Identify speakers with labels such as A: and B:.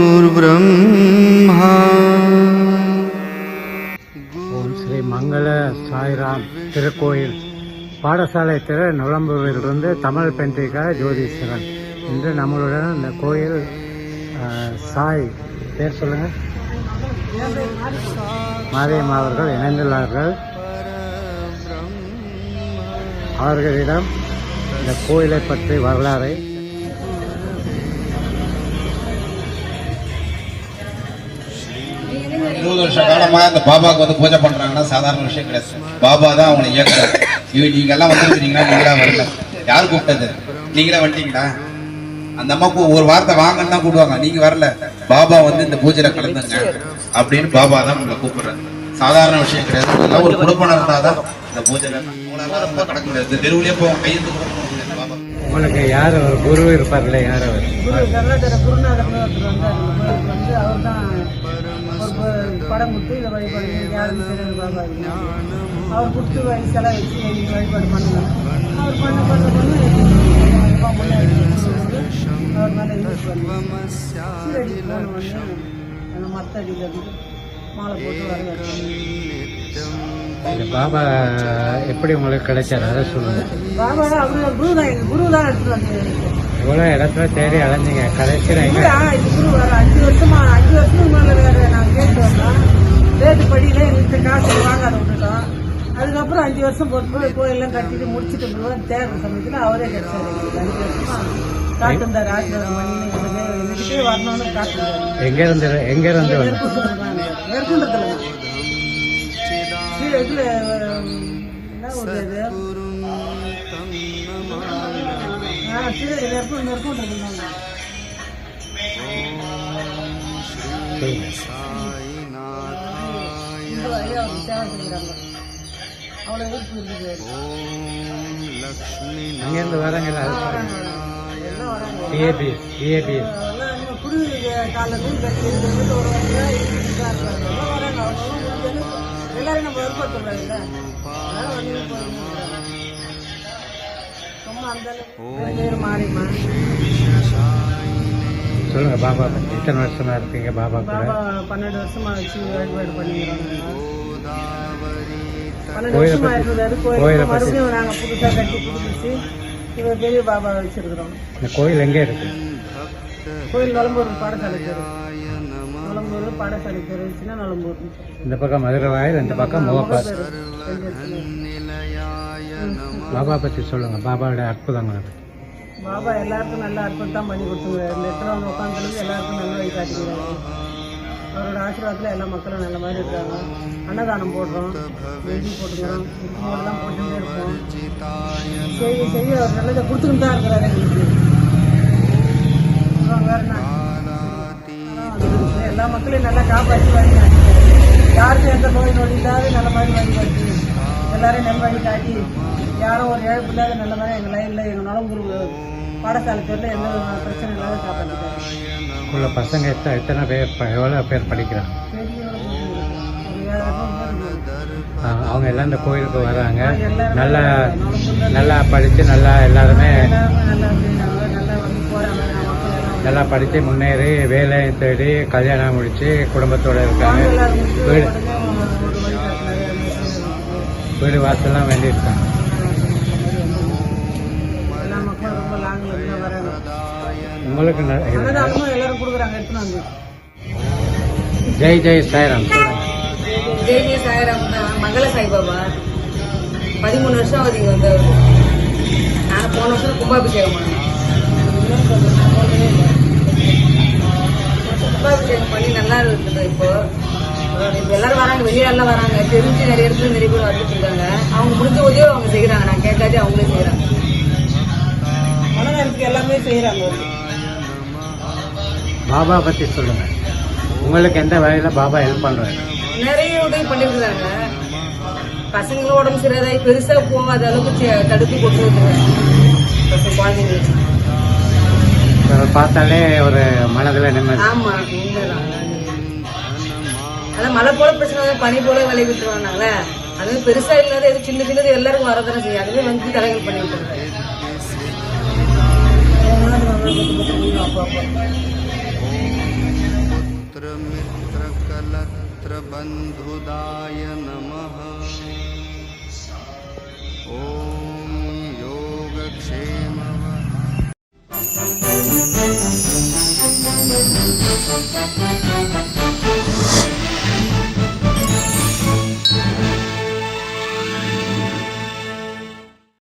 A: गुरुर्ब्रह्मा
B: ஓம் ஸ்ரீ மங்கள சாய்ராம் திருக்கோயில் பாடசாலை திரு நுழம்புவிலிருந்து தமிழ் பெண்டிகா ஜோதீஸ்வரன் இன்று நம்மளுடன் இந்த கோயில் ஆ, சாய் பேர் சொல்லுங்க மாரியம்மா அவர்கள் இணைந்துள்ளார்கள் அவர்களிடம் இந்த கோயிலை பற்றி வரலாறை
C: இருபது வருஷ காலமா இந்த பாபாவுக்கு வந்து பூஜை பண்றாங்கன்னா சாதாரண விஷயம் கிடையாது. பாபா தான் அவங்களை இயக்குறாரு. இவ நீங்க எல்லாம் வந்துருக்கீங்களா நீங்களா வரல. யார் கூப்பிட்டது? நீங்களே வந்துட்டீங்களா அந்த அம்மாக்கு ஒரு வார்த்தை வாங்கன்னு தான் கூப்பிடுவாங்க. நீங்க வரல. பாபா வந்து இந்த பூஜையில கலந்துங்க அப்படின்னு பாபா தான் உங்களை கூப்பிடுறாரு. சாதாரண விஷயம் கிடையாது. இதெல்லாம் ஒரு குடும்பம் இருந்தாதான் இந்த பூஜையில உங்களால ரொம்ப கடக்க முடியாது. தெருவுலயே போவோம். கையெழுத்து முடியாது பாபா.
B: உங்களுக்கு யார் ஒரு குரு இருப்பார்ல? யார் அவர்?
D: குரு கருணாகர குருநாதர்னு ஒருத்தர் வந்தார் இந்த கோயிலுக்கு வந்து அவர் தான் படம் கொடுத்து இதை வழிபாடு இது. அவர் கொடுத்து வயசெல்லாம் வச்சு வழிபாடு பண்ணுங்க. அவர் பண்ண பண்ண பண்ண அவர் மேலே யூஸ் மாலை போட்டு
B: பாபா எப்படி உங்களுக்கு கிடைச்சார்? அதை சொல்லுங்க.
D: பாபா அவரு குரு தான் குரு தான் எடுத்துட்டு வந்து
B: இவ்வளோ இடத்துல தேடி அலைஞ்சிங்க? கடைசியில் எங்க?
D: அஞ்சு வருஷமா அஞ்சு வருஷத்துக்கு மேல வேற நாங்க கேட்டு வந்தோம் ரேட்டு படியில எங்களுக்கு காசு வாங்காத விட்டுட்டோம் அதுக்கப்புறம் அஞ்சு வருஷம் பொறுப்பு கோயிலெல்லாம் கட்டிட்டு முடிச்சுட்டு போடுவோம் தேர்தல் சமயத்தில் அவரே கிடைச்சாரு அஞ்சு வருஷமா? பண்ணி எங்ககிட்டே வரணும்னு காட்டுந்தாரு
B: எங்க இருந்து எங்க இருந்து
D: நெற்குன்றத்துல இதுல விருப்பம்
B: அங்கேருந்து வராங்கல்ல டிஏபி டிஏபி
D: எல்லாரும். நம்ம விருப்பப்படுறாங்கல்ல அதனால
B: சொல்லுங்க பாபா இத்தனை வருஷமா இருக்கீங்க பாபா கூட?
D: பன்னெண்டு வருஷமா வச்சு வழிபாடு பன்னெண்டு
B: கோயிலை
D: மறுபடியும் நாங்கள் புதுசாக கட்டி இவர் பெரிய பாபா வச்சிருக்கிறோம்.
B: இந்த கோயில் எங்க இருக்கு?
D: கோயில் நலம்பூர் பாடசாலை தெரு நலம்பூர் பாடசாலை தெரு சின்ன நலம்பூர்.
B: இந்த பக்கம் மதுரை வாயில் இந்த பக்கம் முகப்பார் பாபா பத்தி சொல்லுங்க. பாபாவோட அற்புதங்கள்
D: பாபா எல்லாருக்கும் நல்ல அற்புதம் தான் பண்ணி இந்த இடத்துல வந்து உட்காந்துருந்து எல்லாருக்கும் நல்ல வழி காட்டுகிறாரு அவரோட ஆசீர்வாதத்தில் எல்லா மக்களும் நல்ல மாதிரி இருக்காங்க. அன்னதானம் போடுறோம். வெடி போட்டுக்கிறோம். இருக்கும்போது தான் போட்டுட்டே இருப்போம். செய்ய செய்ய அவர் நல்லதை கொடுத்துக்கிட்டு தான் இருக்கிறாரு. எங்களுக்கு வேற எல்லா மக்களையும் நல்லா காப்பாற்றி காட்டுகிறாரு யாருக்கும் எந்த நோய் நொடி இல்லாத நல்ல மாதிரி காட்டி எல்லாரையும் நல் வழி காட்டி யாரும் ஒரு இழப்பு இல்லாத நல்ல மாதிரி எங்கள் லைனில் எங்கள் நலங்குரு பாடசாலை பேரில் எந்த பிரச்சனை இல்லாத காப்பாற்றிட்டாரு
B: உள்ள பசங்க எத்தனை எத்தனை பேர் எவ்வளவு பேர் படிக்கிறாங்க? அவங்க எல்லாம் இந்த கோயிலுக்கு வராங்க. நல்லா நல்லா படிச்சு நல்லா எல்லாருமே
D: நல்லா
B: படித்து முன்னேறி வேலை தேடி கல்யாணம் முடிச்சு குடும்பத்தோட இருக்காங்க. வீடு வீடு வாசல்லாம்
D: வேண்டியிருக்காங்க. ரொம்ப
B: உங்களுக்கு
D: கொடுக்குறாங்க
B: ஜெய் ஜெய் சாய்ராம் ஜெய்
E: ஜெய் சாய்ராம். மங்கள சாய்பாபா. பதிமூணு வருஷம் ஆகுது இங்கே வந்து. நான் போன வருஷம் கும்பாபிஷேகம் பண்ணேன். கும்பாபிஷேகம் பண்ணி நல்லா இருக்குது இப்போ. இப்போ எல்லாரும் வராங்க வெளியே எல்லாம் வராங்க. தெரிஞ்சு நிறைய இடத்துல நிறைய பேர் வந்துட்டு இருக்காங்க. அவங்க முடிஞ்ச உதவி அவங்க செய்கிறாங்க நான் கேட்காதே அவங்களே செய்கிறாங்க
D: அன்னதானத்துக்கு எல்லாமே செய்யறாங்க
B: பாபா பத்தி சொல்லுங்க. உங்களுக்கு எந்த வகையில பாபா ஹெல்ப் பண்றாரு?
E: நிறைய உதவி பண்ணிருக்காங்க பசங்களும் உடம்பு சரியாதாகி பெருசா போகாத அளவுக்கு தடுப்பு கொண்டு வந்துருக்காங்க குழந்தைங்களுக்கு.
B: பார்த்தாலே ஒரு மனதுல நிம்மதி.
E: ஆமா உண்மைதான். அதான் மழை போல பிரச்சனை பனி போல விளைவிட்டுருவாங்கனால அது பெருசா இல்லாத எது சின்ன சின்னது எல்லாருக்கும் வரதானே செய்யும் அதுவே வந்து தலைகள்
D: பண்ணிட்டு
A: बन्धुदाय नमः ॐ योगक्षेम Thank you.